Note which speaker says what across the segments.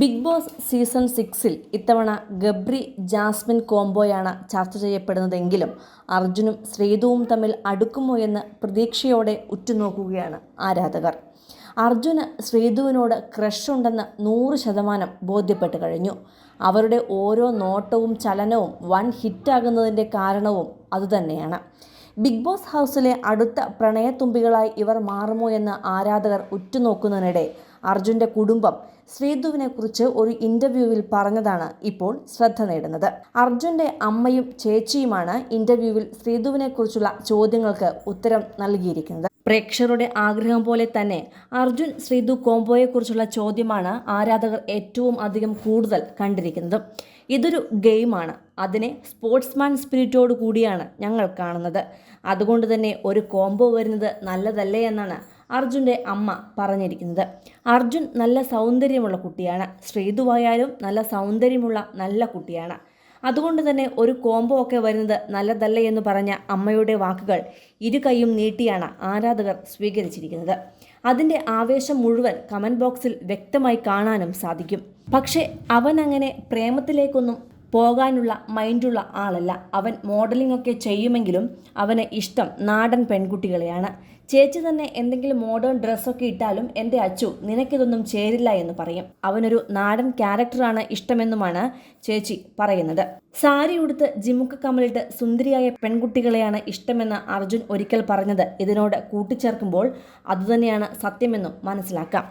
Speaker 1: Big boss season സിക്സിൽ ഇത്തവണ Gabri Jasmine കോംബോയാണ് ചർച്ച ചെയ്യപ്പെടുന്നതെങ്കിലും അർജുനും ശ്രീതുവും തമ്മിൽ അടുക്കുമോ എന്ന് പ്രതീക്ഷയോടെ ഉറ്റുനോക്കുകയാണ് ആരാധകർ. അർജുന് ശ്രീതുവിനോട് ക്രഷ് ഉണ്ടെന്ന് നൂറ് ശതമാനം ബോധ്യപ്പെട്ട് കഴിഞ്ഞു. അവരുടെ ഓരോ നോട്ടവും ചലനവും വൺ ഹിറ്റാകുന്നതിന്റെ കാരണവും അതുതന്നെയാണ്. ബിഗ് ബോസ് ഹൗസിലെ അടുത്ത പ്രണയത്തുമ്പികളായി ഇവർ മാറുമോ എന്ന് ആരാധകർ ഉറ്റുനോക്കുന്നതിനിടെ അർജുന്റെ കുടുംബം ശ്രീധുവിനെ കുറിച്ച് ഒരു ഇന്റർവ്യൂവിൽ പറഞ്ഞതാണ് ഇപ്പോൾ ശ്രദ്ധ നേടുന്നത്. അർജുന്റെ അമ്മയും ചേച്ചിയുമാണ് ഇന്റർവ്യൂവിൽ ശ്രീധുവിനെ കുറിച്ചുള്ള ചോദ്യങ്ങൾക്ക് ഉത്തരം നൽകിയിരിക്കുന്നത്. പ്രേക്ഷകരുടെ ആഗ്രഹം പോലെ തന്നെ അർജുൻ ശ്രീധു കോംബോയെക്കുറിച്ചുള്ള ചോദ്യമാണ് ആരാധകർ ഏറ്റവും അധികം കൂടുതൽ കണ്ടിരിക്കുന്നത്. ഇതൊരു ഗെയിമാണ്. അതിനെ സ്പോർട്സ്മാൻ സ്പിരിറ്റോട് കൂടിയാണ് ഞങ്ങൾ കാണുന്നത്. അതുകൊണ്ട് തന്നെ ഒരു കോംബോ വരുന്നത് നല്ലതല്ലേ എന്നാണ് അർജുന്റെ അമ്മ പറഞ്ഞിരിക്കുന്നത്. അർജുൻ നല്ല സൗന്ദര്യമുള്ള കുട്ടിയാണ്. ശ്രീതുവായാലും നല്ല സൗന്ദര്യമുള്ള നല്ല കുട്ടിയാണ്. അതുകൊണ്ട് തന്നെ ഒരു കോംബോ ഒക്കെ വരുന്നത് നല്ലതല്ല എന്ന് പറഞ്ഞ അമ്മയുടെ വാക്കുകൾ ഇരു കൈയും നീട്ടിയാണ് ആരാധകർ സ്വീകരിച്ചിരിക്കുന്നത്. അതിന്റെ ആവേശം മുഴുവൻ കമന്റ് ബോക്സിൽ വ്യക്തമായി കാണാനും സാധിക്കും. പക്ഷേ അവൻ അങ്ങനെ പ്രേമത്തിലേക്കൊന്നും പോകാനുള്ള മൈൻഡുള്ള ആളല്ല. അവൻ മോഡലിംഗ് ഒക്കെ ചെയ്യുമെങ്കിലും അവന് ഇഷ്ടം നാടൻ പെൺകുട്ടികളെയാണ്. ചേച്ചി തന്നെ എന്തെങ്കിലും മോഡേൺ ഡ്രസ്സൊക്കെ ഇട്ടാലും എന്റെ അച്ചു നിനക്കിതൊന്നും ചേരില്ല എന്ന് പറയും. അവനൊരു നാടൻ ക്യാരക്ടറാണ് ഇഷ്ടമെന്നുമാണ് ചേച്ചി പറയുന്നത്. സാരി ഉടുത്ത് ജിമുക്ക് കമലിട്ട് സുന്ദരിയായ പെൺകുട്ടികളെയാണ് ഇഷ്ടമെന്ന് അർജുൻ ഒരിക്കൽ പറഞ്ഞത്. ഇതിനോട് കൂട്ടിച്ചേർക്കുമ്പോൾ അതുതന്നെയാണ് സത്യമെന്നും മനസ്സിലാക്കാം.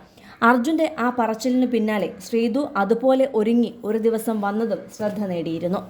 Speaker 1: അർജുന്റെ ആ പറച്ചിലിന് പിന്നാലെ ശ്രീതു അതുപോലെ ഒരുങ്ങി ഒരു ദിവസം വന്നതും ശ്രദ്ധ നേടിയിരുന്നു.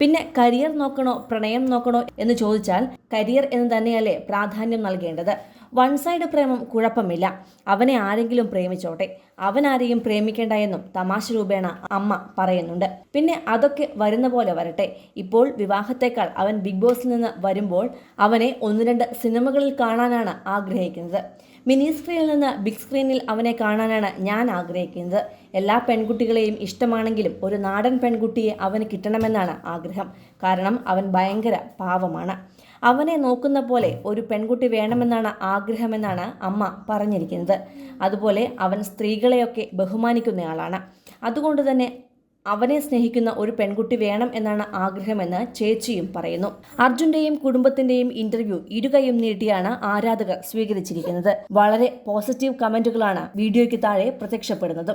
Speaker 1: പിന്നെ കരിയർ നോക്കണോ പ്രണയം നോക്കണോ എന്ന് ചോദിച്ചാൽ കരിയർ എന്ന് തന്നെയല്ലേ പ്രാധാന്യം നൽകേണ്ടത്? വൺ സൈഡ് പ്രേമം കുഴപ്പമില്ല. അവനെ ആരെങ്കിലും പ്രേമിച്ചോട്ടെ. അവൻ ആരെയും പ്രേമിക്കേണ്ട എന്നും തമാശ രൂപേണ അമ്മ പറയുന്നുണ്ട്. പിന്നെ അതൊക്കെ വരുന്ന പോലെ വരട്ടെ. ഇപ്പോൾ വിവാഹത്തേക്കാൾ അവൻ ബിഗ് ബോസിൽ നിന്ന് വരുമ്പോൾ അവനെ ഒന്ന് രണ്ട് സിനിമകളിൽ കാണാനാണ് ആഗ്രഹിക്കുന്നത്. മിനി സ്ക്രീനിൽ നിന്ന് ബിഗ് സ്ക്രീനിൽ അവനെ കാണാനാണ് ഞാൻ ആഗ്രഹിക്കുന്നത്. എല്ലാ പെൺകുട്ടികളെയും ഇഷ്ടമാണെങ്കിലും ഒരു നാടൻ പെൺകുട്ടിയെ അവന് കിട്ടണമെന്നാണ് ആഗ്രഹം. കാരണം അവൻ ഭയങ്കര പാവമാണ്. അവനെ നോക്കുന്ന പോലെ ഒരു പെൺകുട്ടി വേണമെന്നാണ് ആഗ്രഹമെന്നാണ് അമ്മ പറഞ്ഞിരിക്കുന്നത്. അതുപോലെ അവൻ സ്ത്രീകളെയൊക്കെ ബഹുമാനിക്കുന്നയാളാണ്. അതുകൊണ്ട് തന്നെ അവനെ സ്നേഹിക്കുന്ന ഒരു പെൺകുട്ടി വേണം എന്നാണ് ആഗ്രഹമെന്ന് ചേച്ചിയും പറയുന്നു. അർജുന്റെയും കുടുംബത്തിന്റെയും ഇന്റർവ്യൂ ഇരുകൈയും നീട്ടിയാണ് ആരാധകർ സ്വീകരിച്ചിരിക്കുന്നത്. വളരെ പോസിറ്റീവ് കമന്റുകളാണ് വീഡിയോയ്ക്ക് താഴെ പ്രത്യക്ഷപ്പെടുന്നത്.